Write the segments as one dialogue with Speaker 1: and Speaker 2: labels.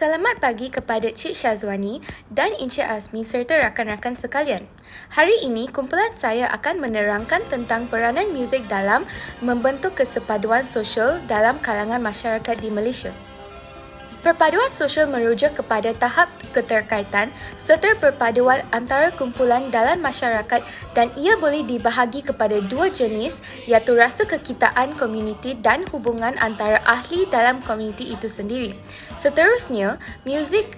Speaker 1: Selamat pagi kepada Cik Syazwani dan Encik Azmi serta rakan-rakan sekalian. Hari ini, kumpulan saya akan menerangkan tentang peranan muzik dalam membentuk kesepaduan sosial dalam kalangan masyarakat di Malaysia. Perpaduan sosial merujuk kepada tahap keterkaitan serta perpaduan antara kumpulan dalam masyarakat dan ia boleh dibahagi kepada dua jenis iaitu rasa kekitaan komuniti dan hubungan antara ahli dalam komuniti itu sendiri. Seterusnya, muzik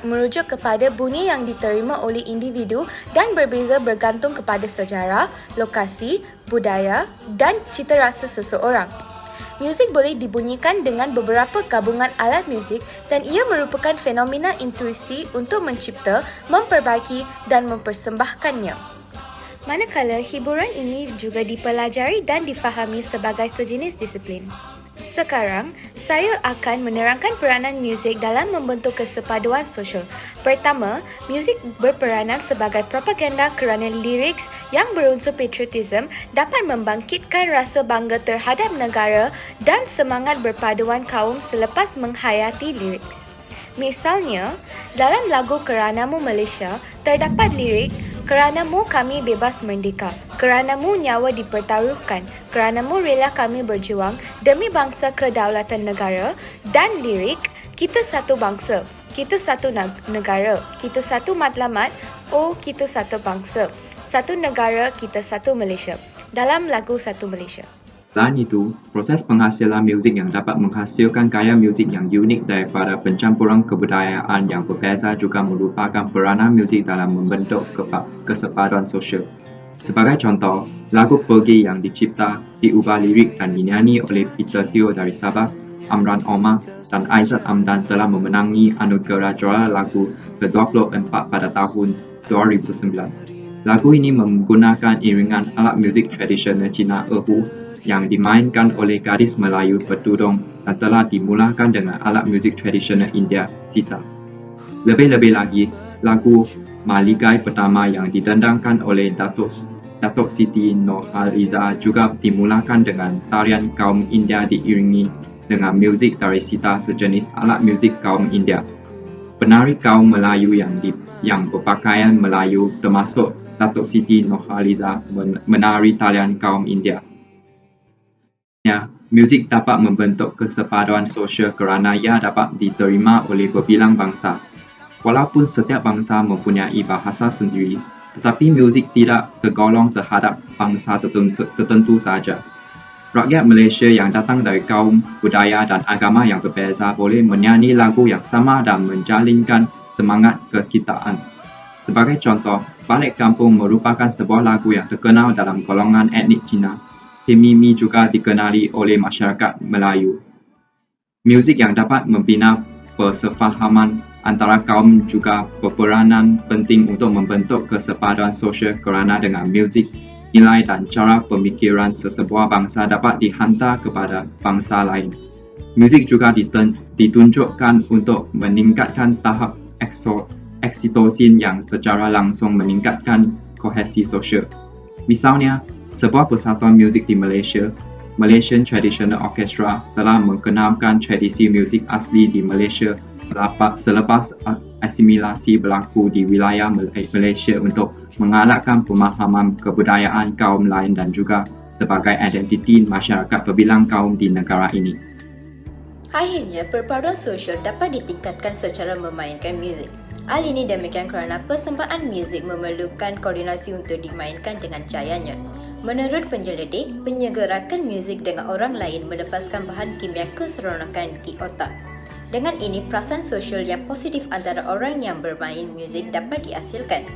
Speaker 1: merujuk kepada bunyi yang diterima oleh individu dan berbeza bergantung kepada sejarah, lokasi, budaya dan cita rasa seseorang. Muzik boleh dibunyikan dengan beberapa gabungan alat muzik dan ia merupakan fenomena intuisi untuk mencipta, memperbaiki dan mempersembahkannya. Manakala hiburan ini juga dipelajari dan difahami sebagai sejenis disiplin. Sekarang, saya akan menerangkan peranan muzik dalam membentuk kesepaduan sosial. Pertama, muzik berperanan sebagai propaganda kerana lirik yang berunsur patriotism dapat membangkitkan rasa bangga terhadap negara dan semangat berpaduan kaum selepas menghayati lirik. Misalnya, dalam lagu Keranamu Malaysia, terdapat lirik Keranamu kami bebas merdeka. Keranamu nyawa dipertaruhkan. Keranamu rela kami berjuang demi bangsa kedaulatan negara dan lirik kita satu bangsa. Kita satu negara. Kita satu matlamat. Oh, kita satu bangsa. Satu negara, kita satu Malaysia. Dalam lagu Satu Malaysia.
Speaker 2: Selain itu, proses penghasilan muzik yang dapat menghasilkan gaya muzik yang unik daripada pencampuran kebudayaan yang berbeza juga merupakan peranan muzik dalam membentuk kesepaduan sosial. Sebagai contoh, lagu Pergi yang dicipta, diubah lirik dan dinyanyi oleh Peter Teo dari Sabah, Amran Omar dan Aizat Amdan telah memenangi anugerah juara lagu ke-24 pada tahun 2009. Lagu ini menggunakan iringan alat muzik tradisional Cina Erhu yang dimainkan oleh gadis Melayu bertudung dan telah dimulakan dengan alat muzik tradisional India, sitar. Lebih-lebih lagi, lagu Maligai pertama yang didendangkan oleh Datuk Datuk Siti Nurhaliza juga dimulakan dengan tarian kaum India diiringi dengan muzik dari sitar sejenis alat muzik kaum India. Penari kaum Melayu yang di, yang berpakaian Melayu termasuk Datuk Siti Nurhaliza menari talian kaum India. Ya, muzik dapat membentuk kesepaduan sosial kerana ia dapat diterima oleh berbilang bangsa. Walaupun setiap bangsa mempunyai bahasa sendiri, tetapi muzik tidak tergolong terhadap bangsa tertentu sahaja. Rakyat Malaysia yang datang dari kaum, budaya dan agama yang berbeza boleh menyanyi lagu yang sama dan menjalinkan semangat kekitaan. Sebagai contoh, Balik Kampung merupakan sebuah lagu yang terkenal dalam golongan etnik Cina Hemimi juga dikenali oleh masyarakat Melayu. Muzik yang dapat membina persefahaman antara kaum juga berperanan penting untuk membentuk kesepaduan sosial kerana dengan muzik, nilai dan cara pemikiran sesebuah bangsa dapat dihantar kepada bangsa lain. Muzik juga ditunjukkan untuk meningkatkan tahap eksitosin yang secara langsung meningkatkan kohesi sosial. Misalnya, sebuah persatuan muzik di Malaysia, Malaysian Traditional Orchestra telah mengenalkan tradisi muzik asli di Malaysia selepas asimilasi berlaku di wilayah Malaysia untuk mengalahkan pemahaman kebudayaan kaum lain dan juga sebagai identiti masyarakat berbilang kaum di negara ini.
Speaker 3: Akhirnya, perpaduan sosial dapat ditingkatkan secara memainkan muzik. Hal ini demikian kerana persembahan muzik memerlukan koordinasi untuk dimainkan dengan cayanya. Menurut penyelidik, penyegerakan muzik dengan orang lain melepaskan bahan kimia keseronokan di otak. Dengan ini, perasaan sosial yang positif antara orang yang bermain muzik dapat dihasilkan.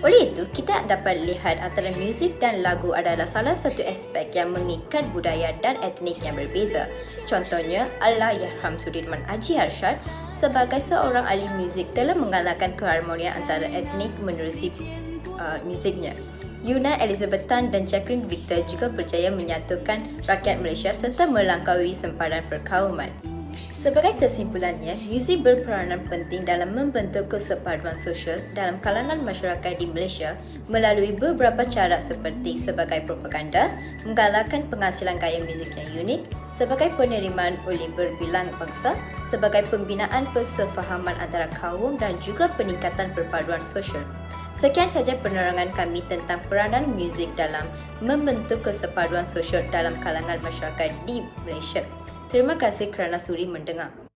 Speaker 3: Oleh itu, kita dapat lihat antara muzik dan lagu adalah salah satu aspek yang mengikat budaya dan etnik yang berbeza. Contohnya, Allah Yarham Sudirman Haji Harshad sebagai seorang ahli muzik telah mengalahkan keharmonian antara etnik menerusi uh, muziknya. Yuna Elizabeth Tan dan Jacqueline Victor juga berjaya menyatukan rakyat Malaysia serta melangkaui sempadan perkauman. Sebagai kesimpulannya, muzik berperanan penting dalam membentuk kesepaduan sosial dalam kalangan masyarakat di Malaysia melalui beberapa cara seperti sebagai propaganda, menggalakkan penghasilan gaya muzik yang unik, sebagai penerimaan oleh berbilang bangsa, sebagai pembinaan persefahaman antara kaum dan juga peningkatan perpaduan sosial. Sekian saja penerangan kami tentang peranan muzik dalam membentuk kesepaduan sosial dalam kalangan masyarakat di Malaysia. திரும்ப கசிక్ రణசూరి மட்டுగా